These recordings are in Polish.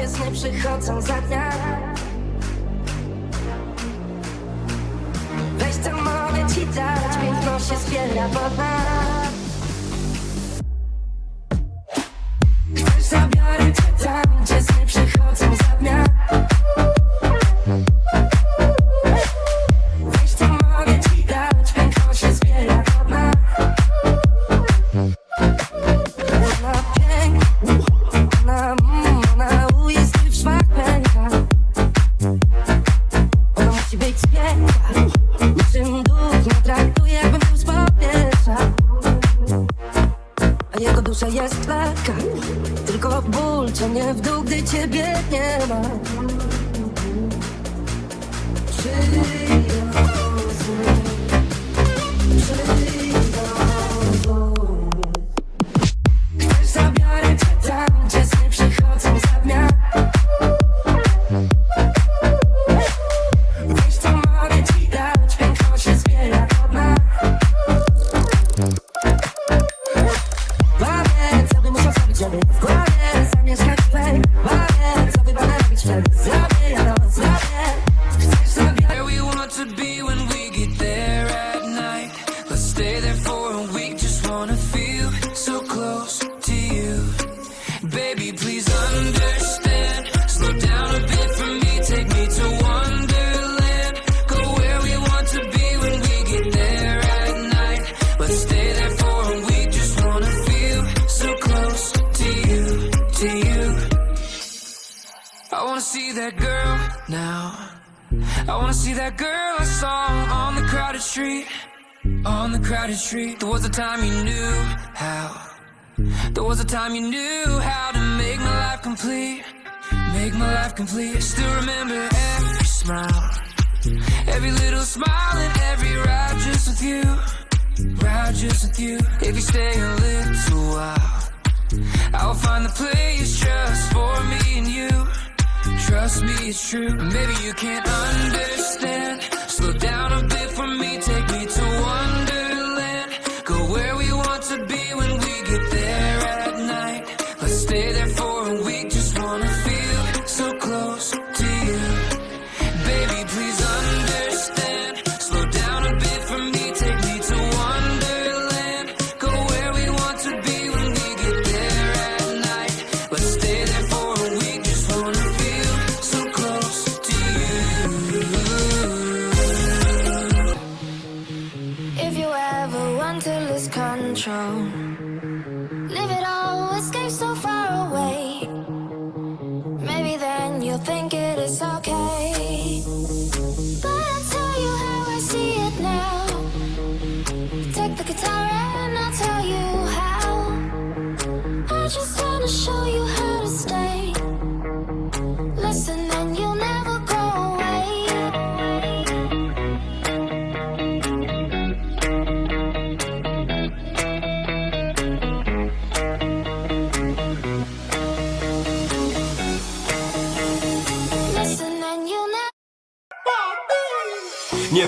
cię sny przychodzą za dnia. Weź co mogę ci dać, piękno się zbiera pod Dusza jest lekka. Tylko ból ciągnie w dół, gdy ciebie nie ma. Przyjdą sny, przyjdą Chcesz zabiorę cię tam, gdzie sny przychodzą see that girl now. I wanna see that girl I saw on the crowded street. On the crowded street. There was a time you knew how. There was a time you knew how to make my life complete. Make my life complete. I still remember every smile. Every little smile and every ride just with you. Ride just with you. If you stay a little while, I'll find the place just for me and you. Trust me, it's true. Maybe you can't understand. Think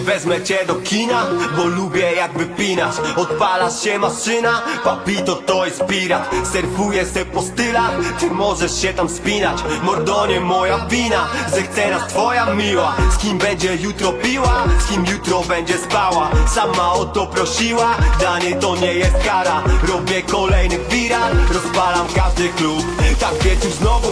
wezmę cię do kina, bo lubię jak wypinasz Odpalasz się maszyna, papito to jest pirat. Surfuję se po stylach, ty możesz się tam spinać. Mordo nie moja wina, że chce nas twoja miła. Z kim będzie jutro piła, z kim jutro będzie spała. Sama o to prosiła, danie to nie jest kara. Robię kolejny viral, rozpalam każdy klub. Tak wieczór znowu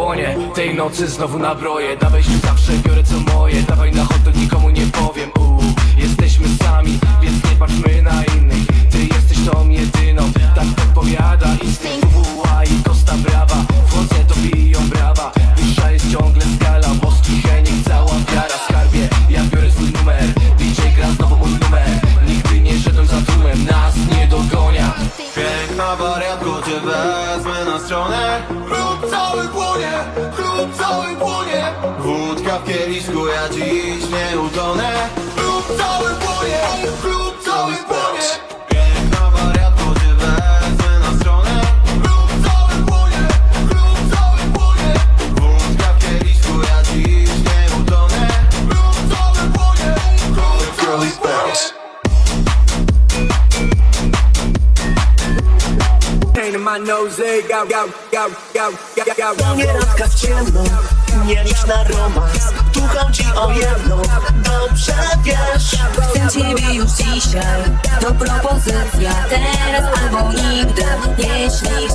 płonie Tej nocy znowu nabroję. Dawaj się zawsze, biorę co moje. Dawaj na hot, nikomu nie powiem. Uuu, jesteśmy sami, więc nie patrzmy na innych. Ty jesteś tą jedyną, cały płonie, klub kieliszku, ja dziś nie utonę. Klub cały płonie, klub cały płonie. Piękna wariatko, cię na stronę. Klub cały płonie, klub cały płonie. Wódka w kieliszku, ja dziś nie utonę. Klub cały płonie, klub cały płonie. My nose, got, got, got, got, got. Nie randka w ciemno, nie licz na romans. Tu chodzi o jedno, dobrze wiesz. Chcę ciebie już dzisiaj To propozycja. Teraz albo nigdy Jeśli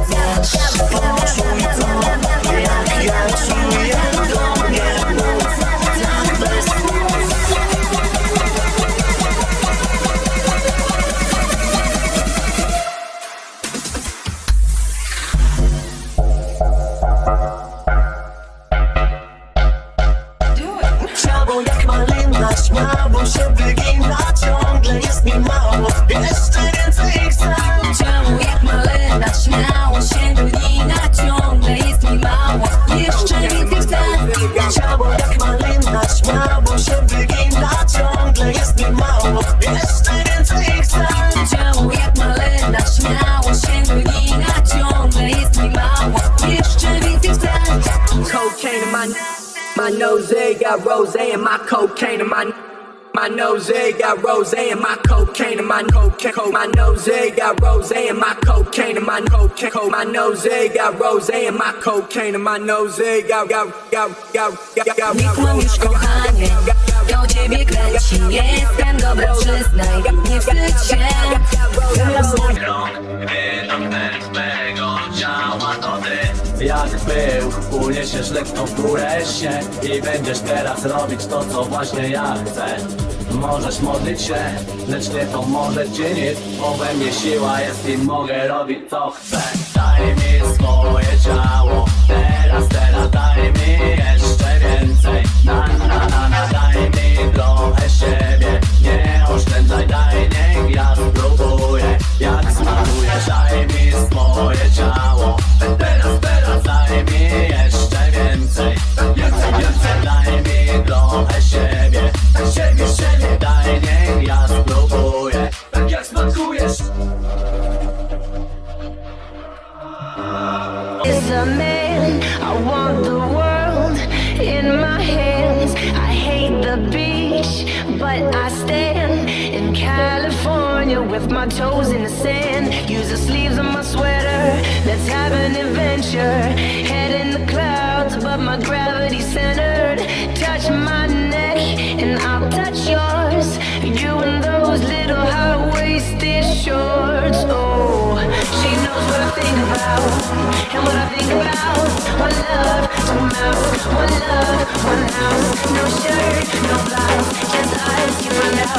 śmiało się wygina Ciągle jest mi mało, jeszcze więcej chcę. Ciało jak malena Śmiało się Ciągle jest mi mało. Jeszcze więcej chcę. Ciało jak malina, śmiało się wygina Ciągle jest mi mało, jeszcze więcej chcę. Ciało jak malena Śmiało się Ciągle jest mi mało. Jeszcze więcej chcę. Cocaine in my my nose, got rose in my cocaine in my my nose, got rose in my cocaine in my cocaine. co- My nose, got rose in my cocaine in my cocaine. co- My nose, got rose in my cocaine in my nose, got got got got got got Nie kłam już kochanie To ciebie kręci. Jestem dobra przyznaj Nie wstydź się Jak był, uniesiesz lekko w górę się I będziesz teraz robić to, co właśnie ja chcę. Możesz modlić się, lecz nie pomoże ci nic Bo we mnie siła jest i mogę robić co chcę. Daj mi swoje ciało, teraz, teraz daj mi jeszcze więcej. Na, na, na, na, daj mi trochę siebie a man. I want the world in my hands. I hate the beach, but I stand in California with my toes in the sand. Use the sleeves of my sweater. Let's have an adventure. Head in the clouds, but my gravity centered. Touch my No my love, one hour No shirt, no blouse Just eyes, you out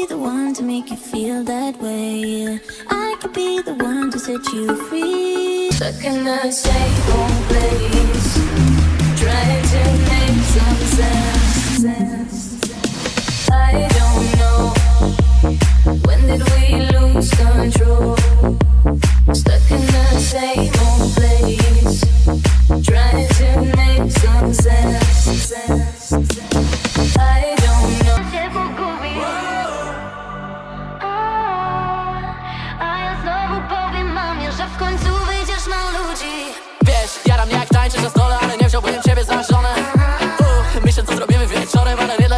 be the one to make you feel that way. I could be the one to set you free. Stuck in the same old place Trying to make some sense I don't know When did we lose control Stuck in the same old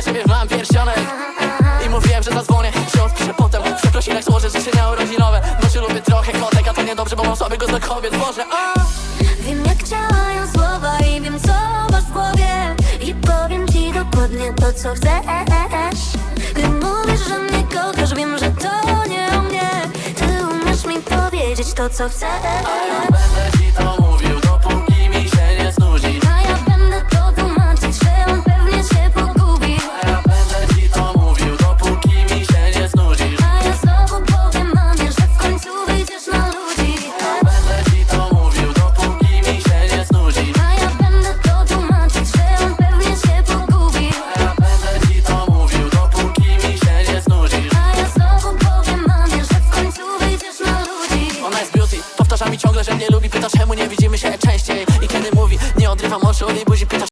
ciebie mam pierścionek I mówiłem, że zadzwonię, się odpiszę potem Przeprosinek złożę życzenia urodzinowe. Noszę lubię trochę kotek, a to niedobrze, bo mam słabego do kobiet. Boże, a! Wiem jak działają słowa i wiem co masz w głowie. I powiem ci dokładnie to co chcesz. Gdy mówisz, że mnie kochasz, wiem, że to nie o to, co chcę A ja będę ci to powtarza mi